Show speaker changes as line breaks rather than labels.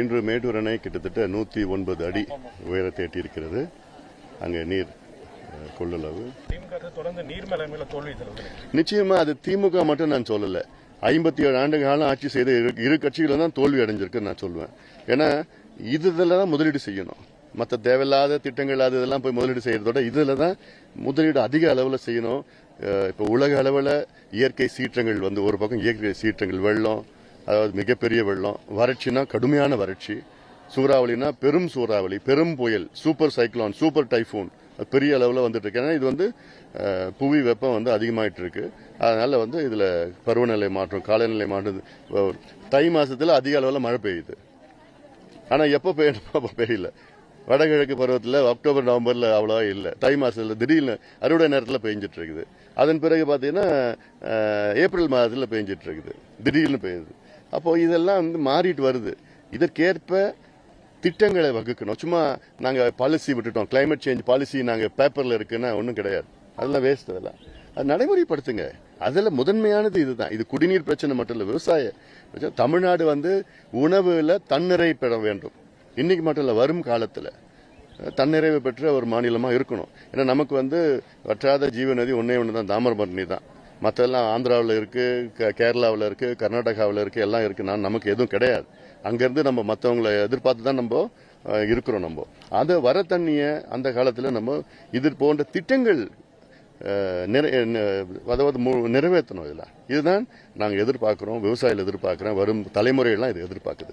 இன்று மேட்டூர் அணை கிட்டத்தட்ட நூற்றி ஒன்பது அடி உயரத்தை எட்டியிருக்கிறது. அங்கே நீர் கொள்ளளவு. நிச்சயமா அது திமுக மட்டும் நான் சொல்லல. ஐம்பத்தி ஏழு ஆண்டு காலம் ஆட்சி செய்த இரு- கட்சிகளும் தான் தோல்வி அடைஞ்சிருக்குன்னு நான் சொல்லுவேன் ஏன்னா இதுல தான் முதலீடு செய்யணும். மற்ற தேவையில்லாத திட்டங்கள் அது இதெல்லாம் போய் முதலீடு செய்யறதோட இதுல தான் முதலீடு அதிக அளவில் செய்யணும். இப்போ உலக அளவில் இயற்கை சீற்றங்கள் வந்து ஒரு பக்கம் இயற்கை சீற்றங்கள் வெள்ளம் அதாவது மிகப்பெரிய வெள்ளம் வறட்சினா கடுமையான வறட்சி சூறாவளினா பெரும் சூறாவளி பெரும் புயல் சூப்பர் சைக்ளோன் சூப்பர் டைஃபூன் பெரிய அளவில் வந்துட்டு இருக்கு. ஏன்னா இது வந்து புவி வெப்பம் வந்து அதிகமாயிட்டு இருக்கு. அதனால வந்து இதுல பருவநிலை மாற்றம் காலநிலை மாற்றம் தை மாசத்துல அதிக அளவில் மழை பெய்யுது. ஆனா எப்ப பெய்யணுமோ அப்ப பெய்யல. வடகிழக்கு பருவத்தில் அக்டோபர் நவம்பரில் அவ்வளோவா இல்லை. தை மாதத்தில் திடீர்னு அறுவடை நேரத்தில் பெஞ்சிட்டு இருக்குது. அதன் பிறகு பார்த்தீங்கன்னா ஏப்ரல் மாதத்தில் பெஞ்சிட்டு இருக்குது. திடீர்னு பெய்யுது. அப்போ இதெல்லாம் வந்து மாறிட்டு வருது. இதற்கேற்ப திட்டங்களை வகுக்கணும். சும்மா நாங்க பாலிசி விட்டுட்டோம். கிளைமேட் சேஞ்ச் பாலிசி நாங்க பேப்பர்ல இருக்குன்னா ஒன்றும் கிடையாது. அதெல்லாம் வேஸ்ட் அதெல்லாம். அது நடைமுறைப்படுத்துங்க. அதுல முதன்மையானது இதுதான். இது குடிநீர் பிரச்சனை மட்டும் இல்ல விவசாய பிரச்சனை. தமிழ்நாடு வந்து உணவுல தன்னிறை பெற வேண்டும். இன்னைக்கு மட்டும் இல்ல வரும் காலத்துல தன்னிறைவு பெற்ற ஒரு மாநிலமா இருக்கணும். ஏன்னா நமக்கு வந்து வற்றாத ஜீவ நதி ஒன்னே ஒன்று தான் தாமிரபரணி தான். மற்றெல்லாம் ஆந்திராவில் இருக்குது கேரளாவில் இருக்குது கர்நாடகாவில் இருக்குது எல்லாம் இருக்கு. நமக்கு எதுவும் கிடையாது. அங்கேருந்து நம்ம மற்றவங்களை எதிர்பார்த்து தான் நம்ம இருக்கிறோம் நம்ம. அதை வர தண்ணியை அந்த காலத்தில் நம்ம இது போன்ற திட்டங்கள் நிறை- அதாவது மு- நிறைவேற்றணும் இதில். இதுதான் நாங்கள் எதிர்பார்க்குறோம் விவசாயிகள் எதிர்பார்க்குறோம் வரும் தலைமுறையெல்லாம் இது எதிர்பார்க்குது.